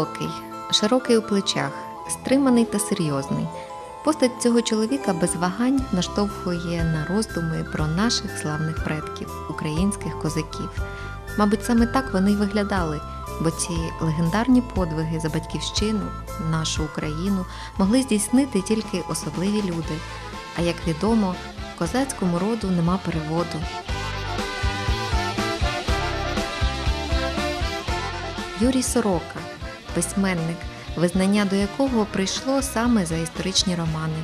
Високий, широкий у плечах, стриманий та серйозний. Постать цього чоловіка без вагань наштовхує на роздуми про наших славних предків, українських козаків. Мабуть, саме так вони й виглядали, бо ці легендарні подвиги за батьківщину, нашу Україну могли здійснити тільки особливі люди. А як відомо, козацькому роду нема переводу. Юрій Сорока, письменник, визнання до якого прийшло саме за історичні романи.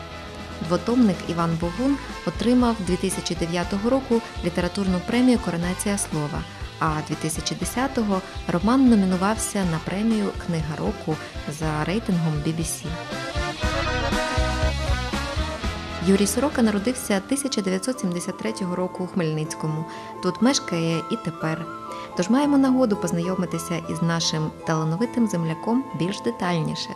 Двотомник Іван Богун отримав 2009 року літературну премію Коронація слова, а 2010-го роман номінувався на премію Книга року за рейтингом BBC. Юрій Сорока народився 1973 року у Хмельницькому. Тут мешкає і тепер. Тож маємо нагоду познайомитися із нашим талановитим земляком більш детальніше.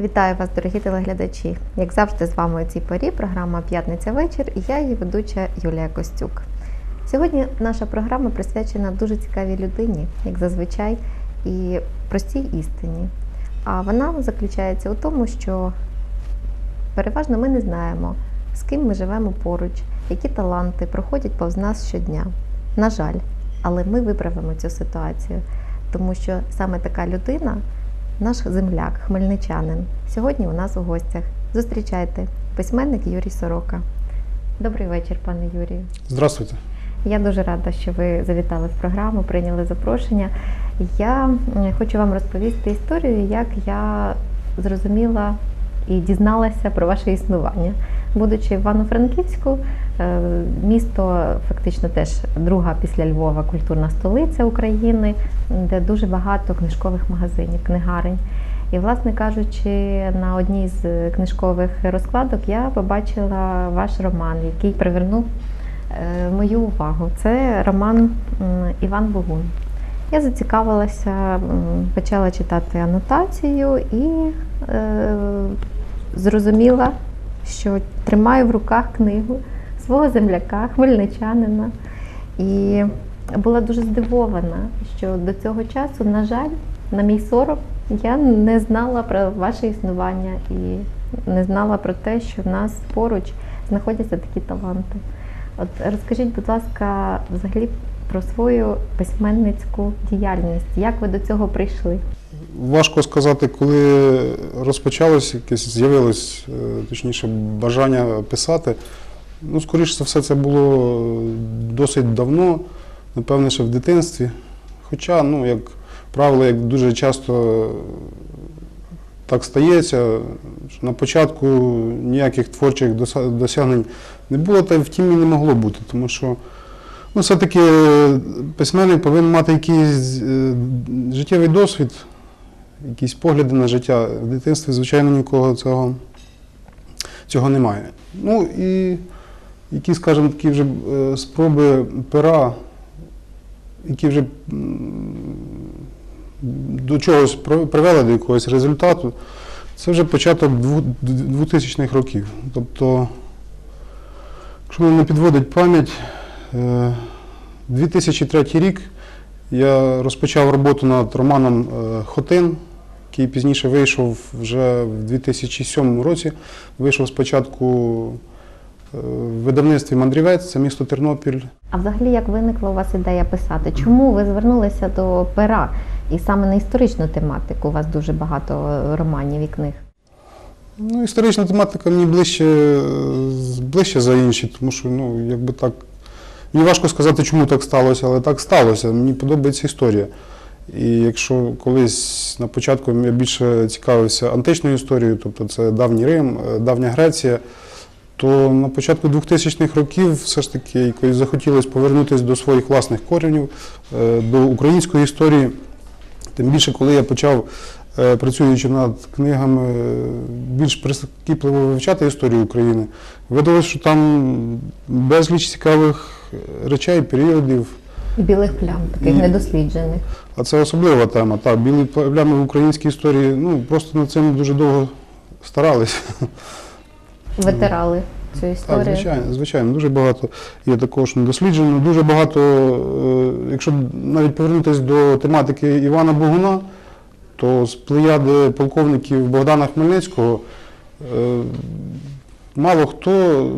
Вітаю вас, дорогі телеглядачі! Як завжди, з вами у цій порі програма П'ятниця вечір і я її ведуча Юлія Костюк. Сьогодні наша програма присвячена дуже цікавій людині, як зазвичай, і простій істині. А вона заключається у тому, що переважно ми не знаємо, з ким ми живемо поруч, які таланти проходять повз нас щодня. На жаль, але ми виправимо цю ситуацію, тому що саме така людина, наш земляк, хмельничанин, сьогодні у нас у гостях. Зустрічайте, письменник Юрій Сорока. Добрий вечір, пане Юрію. Здравствуйте. Я дуже рада, що ви завітали в програму, прийняли запрошення. Я хочу вам розповісти історію, як я зрозуміла і дізналася про ваше існування. Будучи в Івано-Франківську, е, місто фактично теж друга після Львова культурна столиця України, де дуже багато книжкових магазинів, книгарень. І, власне кажучи, на одній з книжкових розкладок я побачила ваш роман, який привернув е, мою увагу. Це роман Іван Богун. Я зацікавилася, почала читати анотацію і е, зрозуміла, що тримаю в руках книгу свого земляка, хмельничанина. І була дуже здивована, що до цього часу, на жаль, на мій сорок, я не знала про ваше існування і не знала про те, що в нас поруч знаходяться такі таланти. От розкажіть, будь ласка, взагалі про свою письменницьку діяльність. Як ви до цього прийшли? Важко сказати, коли розпочалось якесь, з'явилось е, точніше бажання писати. Ну, скоріше за все, це було досить давно, напевне, ще в дитинстві. Хоча, ну, як правило, як дуже часто так стається, що на початку ніяких творчих досягнень не було, та втім і не могло бути, тому що ну, все-таки письменник повинен мати якийсь е, життєвий досвід, якісь погляди на життя. В дитинстві, звичайно, нікого цього, цього немає. Ну і які, скажімо, такі вже е, спроби пера, які вже до чогось привели до якогось результату, це вже початок 2000-х років. Тобто, якщо мене не підводить пам'ять, е, 2003 рік я розпочав роботу над романом е, Хотин, який пізніше вийшов вже в 2007 році. Вийшов спочатку е, в видавництві Мандрівець, це місто Тернопіль. А взагалі, як виникла у вас ідея писати? Чому ви звернулися до пера? І саме на історичну тематику у вас дуже багато романів і книг. Ну, історична тематика мені ближче, е, ближче за інші, тому що, ну, якби так. Мені важко сказати, чому так сталося, але так сталося. Мені подобається історія. І якщо колись на початку я більше цікавився античною історією, тобто це давній Рим, е, давня Греція, то на початку 2000-х років все ж таки якось захотілося повернутися до своїх власних коренів, е, до української історії. Тим більше, коли я почав, е, працюючи над книгами, більш прискіпливо вивчати історію України, видалося, що там безліч цікавих речей, періодів. І білих плям, таких І- недосліджених. А це особлива тема. Так, білі плями в українській історії, ну просто над цим дуже довго старались. Витирали цю Так, історію? звичайно, звичайно, дуже багато є також недосліджено. Дуже багато, е, якщо навіть повернутися до тематики Івана Богуна, то з плеяди полковників Богдана Хмельницького е, мало хто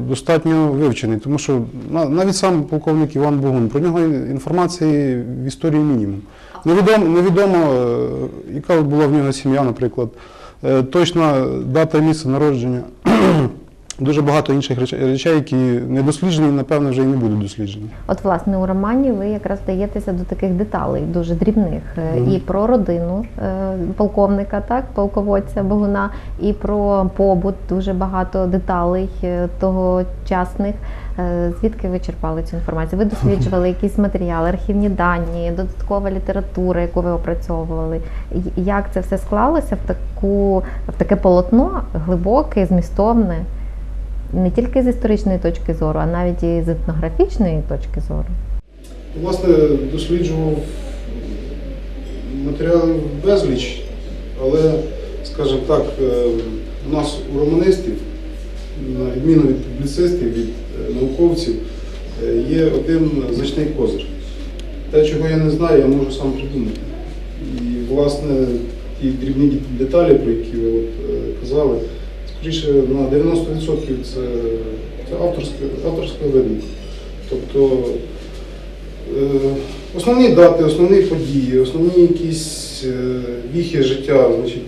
достатньо вивчений, тому що на- навіть сам полковник Іван Богун, про нього інформації в історії мінімум. Невідомо, невідомо е, яка була в нього сім'я, наприклад, е, точна дата і місце народження. Дуже багато інших речей, які не досліджені, напевно, вже і не будуть досліджені. От, власне, у романі ви якраз вдаєтеся до таких деталей, дуже дрібних. Е, Мгм. І про родину е, полковника, так, полководця Богуна, і про побут, дуже багато деталей е, тогочасних. Звідки ви черпали цю інформацію? Ви досліджували якісь матеріали, архівні дані, додаткова література, яку ви опрацьовували. Як це все склалося в таку в таке полотно глибоке, змістовне? Не тільки з історичної точки зору, а навіть і з етнографічної точки зору. Власне, досліджував матеріалів безліч, але, скажімо так, е, у нас у романистів, на відміну від публіцистів, від е, науковців, е, є один значний козир. Те, чого я не знаю, я можу сам придумати. І, власне, ті дрібні деталі, про які ви от, казали, скоріше на 90% це, це авторська, авторська видумка. Тобто Е, Основні дати, основні події, основні якісь е, віхи життя значить,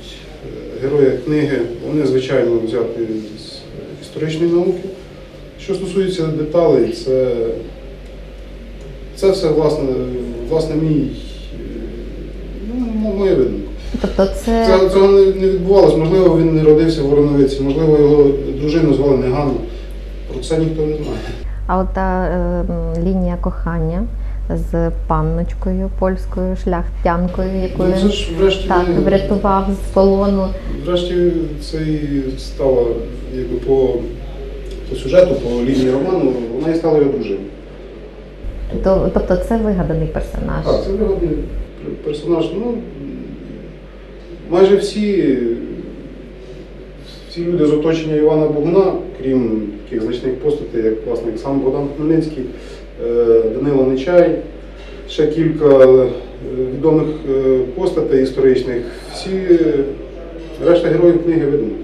е, героя книги, вони, звичайно, взяті з історичної науки. Що стосується деталей, це, це все власне, власне мій, е, ну, м- моя видумка. Тобто, це Це, цього не, відбувалося. Можливо, він не родився в Вороновиці, можливо, його дружину звали Неганна. Про це ніхто не знає. а от та е, лінія кохання з панночкою польською шляхтянкою, яку Ну, це він врятував з полону. Врешті це і стало якби по, по сюжету, по лінії роману, вона і стала його дружиною. То- Тобто, це вигаданий персонаж. Так, це вигодний персонаж. Ну, майже всі, всі люди з оточення Івана Богуна, крім таких значних постатей, як власне сам Богдан Хмельницький, е, Данило Нечай, ще кілька е, відомих е, постатей історичних, всі решта героїв книги видумані.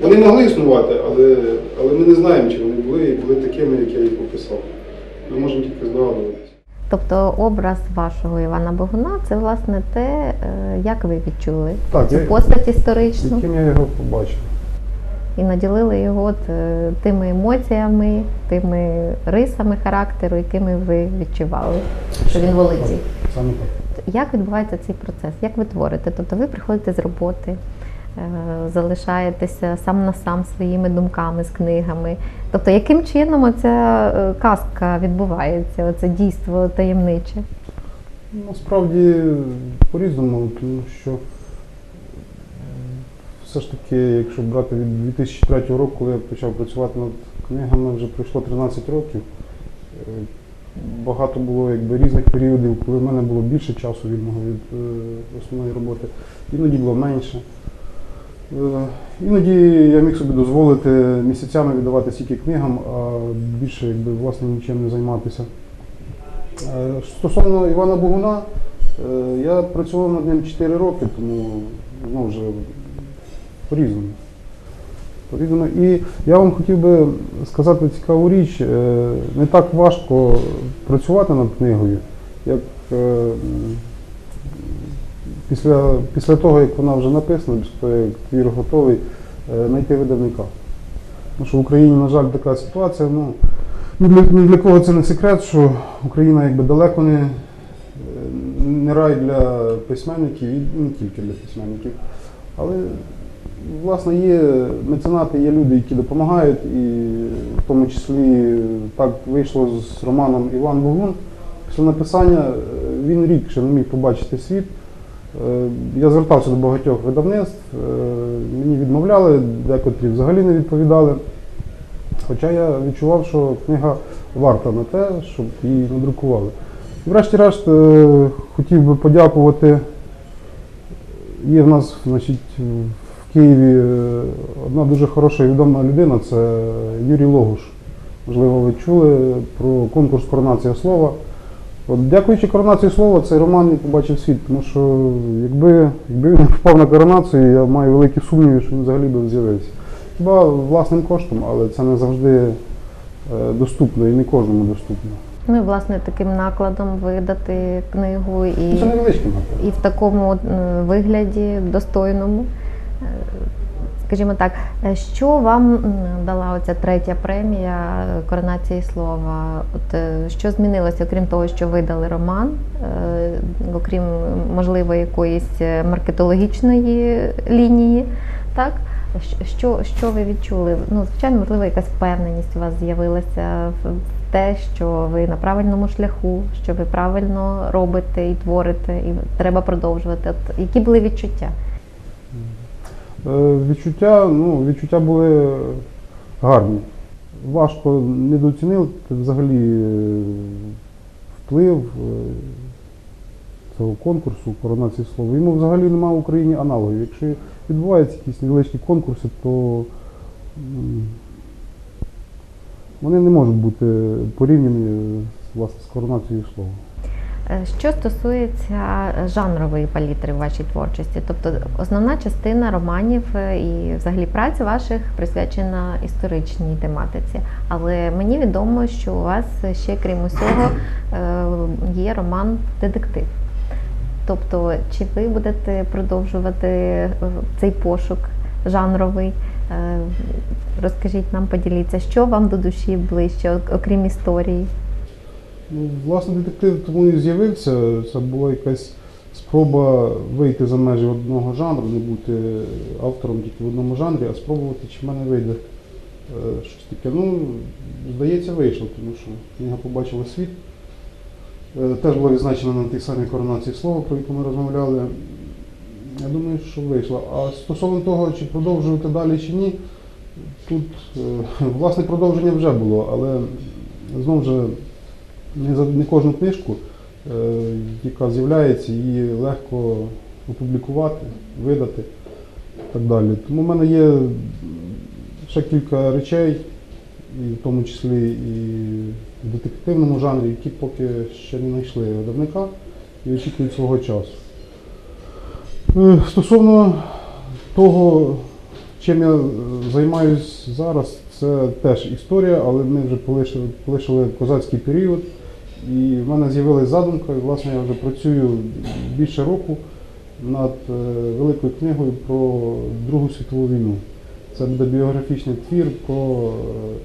Вони могли існувати, але, але ми не знаємо, чи вони були і були такими, як я їх описав. Ми можемо тільки здогадуватися. Тобто образ вашого Івана Богуна це власне те, е, як ви відчули Так, цю я- постать історичну Яким я його побачив? і наділили його от, е, тими емоціями, тими рисами характеру, якими ви відчували, що він володів. Як відбувається цей процес? Як ви творите? Тобто ви приходите з роботи, залишаєтеся сам на сам своїми думками з книгами. Тобто, яким чином ця казка відбувається, оце дійство таємниче? Насправді по-різному, тому що все ж таки, якщо брати від 2003 року, коли я почав працювати над книгами, вже пройшло 13 років. Е, Багато було якби, різних періодів, коли в мене було більше часу вільного від е, основної роботи, іноді було менше. Е, Іноді я міг собі дозволити місяцями віддавати стільки книгам, а більше якби, власне нічим не займатися. Е, Стосовно Івана Богуна, е, я працював над ним 4 роки, тому ну, вже по-різному. По-різному. І я вам хотів би сказати цікаву річ. Не так важко працювати над книгою, як після, після того, як вона вже написана, як твір готовий, е, знайти видавника. Тому що в Україні, на жаль, така ситуація. Ну, ні для, для кого це не секрет, що Україна якби далеко не, е, не рай для письменників і не тільки для письменників. Але власне є меценати, є люди, які допомагають, і в тому числі так вийшло з романом Іван Богун. Після написання е, він рік ще не міг побачити світ. Е, Я звертався до багатьох видавництв, е, мені відмовляли, декотрі взагалі не відповідали. Хоча я відчував, що книга варта на те, щоб її надрукували. Врешті-решт е, хотів би подякувати. Є в нас значить, в Києві одна дуже хороша і відома людина це Юрій Логуш. Можливо, ви чули про конкурс Коронація слова. От, дякуючи коронації слова, цей роман не побачив світ, тому що якби, якби він впав на коронацію, я маю великі сумніви, що він взагалі би з'явився. Хіба власним коштом, але це не завжди е, доступно і не кожному доступно. Ну і власне таким накладом видати книгу і, Це і в такому е, вигляді достойному. Скажімо так, е, що вам дала оця третя премія е, коронації слова? От е, що змінилося, окрім того, що видали роман, е, окрім можливо якоїсь маркетологічної лінії, так? Що, що ви відчули? Ну, звичайно, можливо, якась впевненість у вас з'явилася в те, що ви на правильному шляху, що ви правильно робите і творите, і треба продовжувати. От які були відчуття? Е, Відчуття, ну, відчуття були гарні. Важко недооцінити взагалі е, вплив е, цього конкурсу коронації слова. Йому взагалі немає в Україні аналогів. Якщо відбуваються якісь невеличкі конкурси, то вони не можуть бути порівняні власне, з коронацією слова. Е, Що стосується жанрової палітри в вашій творчості, тобто основна частина романів е, і взагалі праць ваших присвячена історичній тематиці. Але мені відомо, що у вас ще крім усього е, є роман детектив. Тобто, чи ви будете продовжувати е, цей пошук жанровий? Е, Розкажіть нам, поділіться, що вам до душі ближче, окрім історії? Ну, власне, детектив тому і з'явився. Це була якась спроба вийти за межі одного жанру, не бути автором тільки в одному жанрі, а спробувати, чи в мене вийде е, щось таке. Ну, здається, вийшло, тому що книга побачила світ. Е, Теж була відзначена на тій самій коронації слова, про яку ми розмовляли. Я думаю, що вийшло. А стосовно того, чи продовжувати далі чи ні, тут е, власне продовження вже було, але знову ж не, за, не кожну книжку, е, яка з'являється, її легко опублікувати, видати і так далі. Тому в мене є ще кілька речей, і в тому числі і в детективному жанрі, які поки ще не знайшли видавника і очікують свого часу. Е, Стосовно того, чим я займаюся зараз, це теж історія, але ми вже полишили, полишили козацький період. І в мене з'явилася задумка, і власне я вже працюю більше року над е, великою книгою про Другу світову війну. Це буде біографічний твір про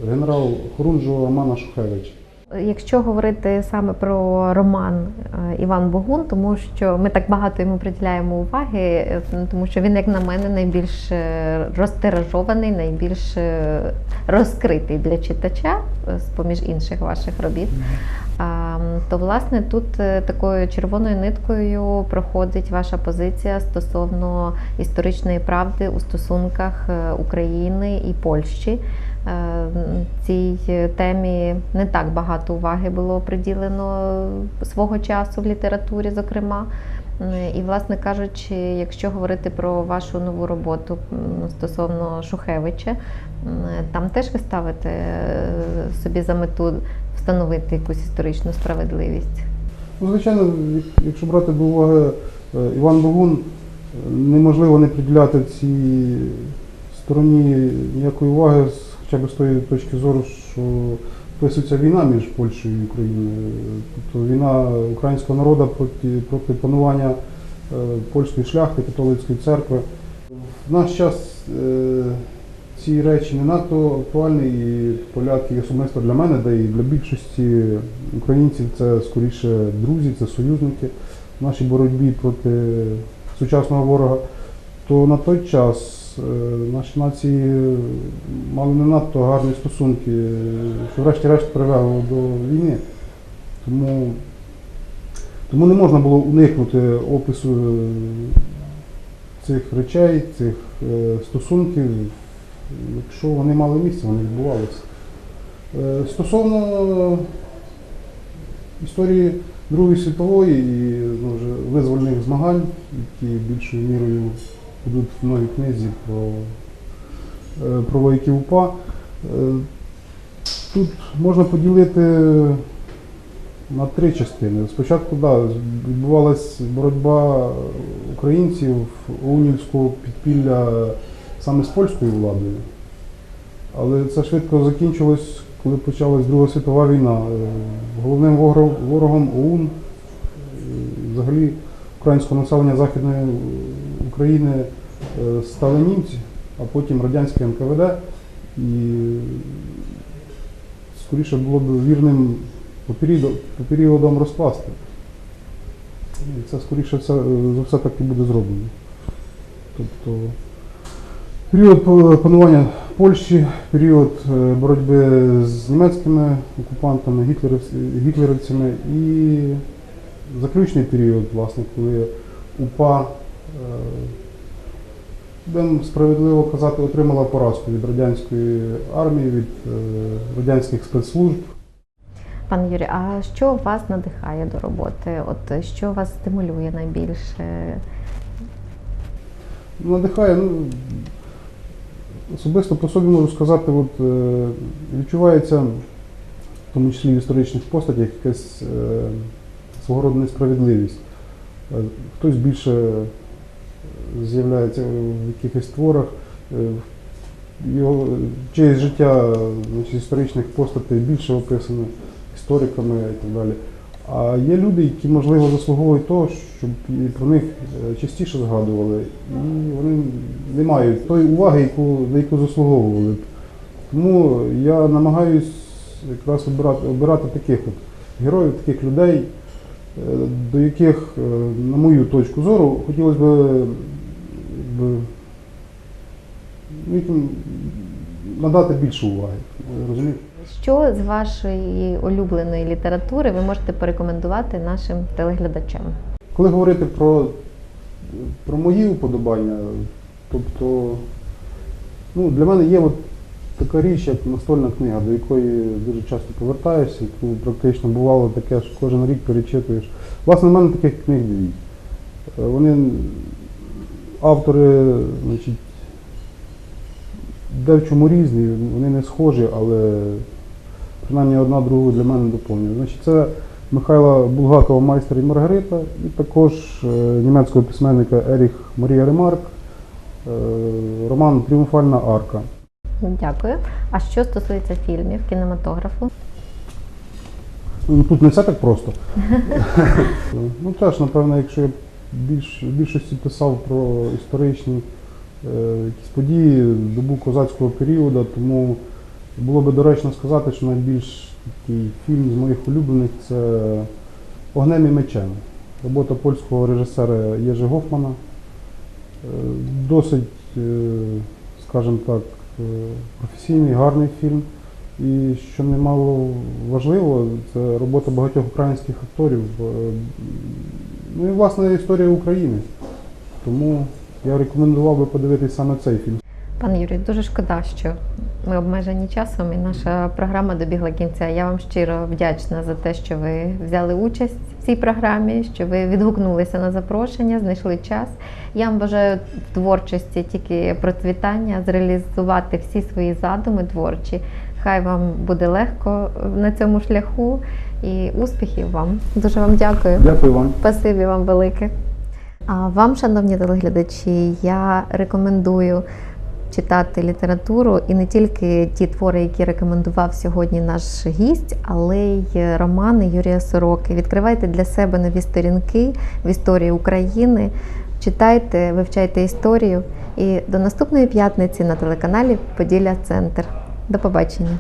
е, генерал Хорунжого Романа Шухевича. Якщо говорити саме про роман е, Іван Богун, тому що ми так багато йому приділяємо уваги, е, тому що він, як на мене, найбільш е, розтиражований, найбільш розкритий для читача е, з-поміж інших ваших робіт. То власне тут такою червоною ниткою проходить ваша позиція стосовно історичної правди у стосунках України і Польщі. Е, Цій е, темі не так багато уваги було приділено свого часу в літературі, зокрема. І, власне кажучи, якщо говорити про вашу нову роботу стосовно Шухевича, там теж ви ставите е, собі за мету встановити якусь історичну справедливість. Ну, звичайно, якщо брати до уваги Іван Богун, неможливо не приділяти цій стороні ніякої уваги, з- хоча б з тої точки зору, що вписується війна між Польщею і Україною. Тобто війна українського народу проти, проти панування е, польської шляхти, католицької церкви. В наш час е, ці речі не надто актуальні, і поляки, особисто для мене, да і для більшості українців, це скоріше друзі, це союзники в нашій боротьбі проти сучасного ворога. То на той час наші нації мали не надто гарні стосунки, е, що врешті-решт привело до війни. Тому, тому не можна було уникнути опису е, цих речей, цих е, стосунків, якщо вони мали місце, вони відбувалися. Е, Стосовно історії Другої світової і ну, вже визвольних змагань, які більшою мірою Тут в новій книзі про, е, про вояків УПА. Е, Тут можна поділити на три частини. Спочатку да, відбувалася боротьба українців унівського підпілля саме з польською владою. Але це швидко закінчилось, коли почалась Друга світова війна. Е, Головним ворогом, ОУН, взагалі українського населення Західної України е, стали німці, а потім радянське НКВД. І скоріше було б вірним по періодам розкласти. І це скоріше все, е, за все так і буде зроблено. Тобто період панування Польщі, період е, боротьби з німецькими окупантами, гітлерівцями і заключний період, власне, коли УПА, будемо справедливо казати, отримала поразку від радянської армії, від е, радянських спецслужб. Пан Юрій, а що вас надихає до роботи? От що вас стимулює найбільше? Надихає, ну, особисто по собі можу сказати, от, е, відчувається, в тому числі в історичних постатях, якась е, свого роду несправедливість. Е, Хтось більше з'являється в якихось творах, е, його чиєсь життя значить, історичних постатей більше описано істориками і так далі. А є люди, які, можливо, заслуговують того, щоб про них е, частіше згадували, і вони не мають тої уваги, яку, на яку заслуговували. Тому я намагаюсь якраз обирати, обирати таких от героїв, таких людей, до яких, е, на мою точку зору, хотілося б, ну, надати більше уваги. Розумієте? Що з вашої улюбленої літератури ви можете порекомендувати нашим телеглядачам? Коли говорити про, про мої уподобання, тобто ну, для мене є от така річ, як настольна книга, до якої дуже часто повертаюся, яку практично бувало таке, що кожен рік перечитуєш. Власне, в мене таких книг дві. Е, Вони автори, значить, де в чому різні, вони не схожі, але принаймні одна другу для мене доповнює. Значить, це Михайла Булгакова Майстер і Маргарита, і також е, німецького письменника Еріх Марія Ремарк, е, роман Тріумфальна арка. Дякую. А що стосується фільмів, кінематографу? Ну, Тут не все так просто. ну теж, напевно, якщо я більш, більшості писав про історичні е, якісь події, добу козацького періоду, тому було би доречно сказати, що найбільш такий фільм з моїх улюблених це Огнем і мечем. Робота польського режисера Єжи Гофмана. Е, Досить, е, скажімо так, професійний, гарний фільм. І що немало важливо, це робота багатьох українських акторів. Е, Ну і власне історія України. Тому я рекомендував би подивитися саме цей фільм. Пан Юрій, дуже шкода, що ми обмежені часом і наша програма добігла кінця. Я вам щиро вдячна за те, що ви взяли участь в цій програмі, що ви відгукнулися на запрошення, знайшли час. Я вам бажаю в творчості тільки процвітання, зреалізувати всі свої задуми творчі. Хай вам буде легко на цьому шляху і успіхів вам. Дуже вам дякую. Дякую вам. Спасибі вам велике. А вам, шановні телеглядачі, я рекомендую читати літературу і не тільки ті твори, які рекомендував сьогодні наш гість, але й романи Юрія Сороки. Відкривайте для себе нові сторінки в історії України, читайте, вивчайте історію. І до наступної п'ятниці на телеканалі Поділля Центр. До побачення.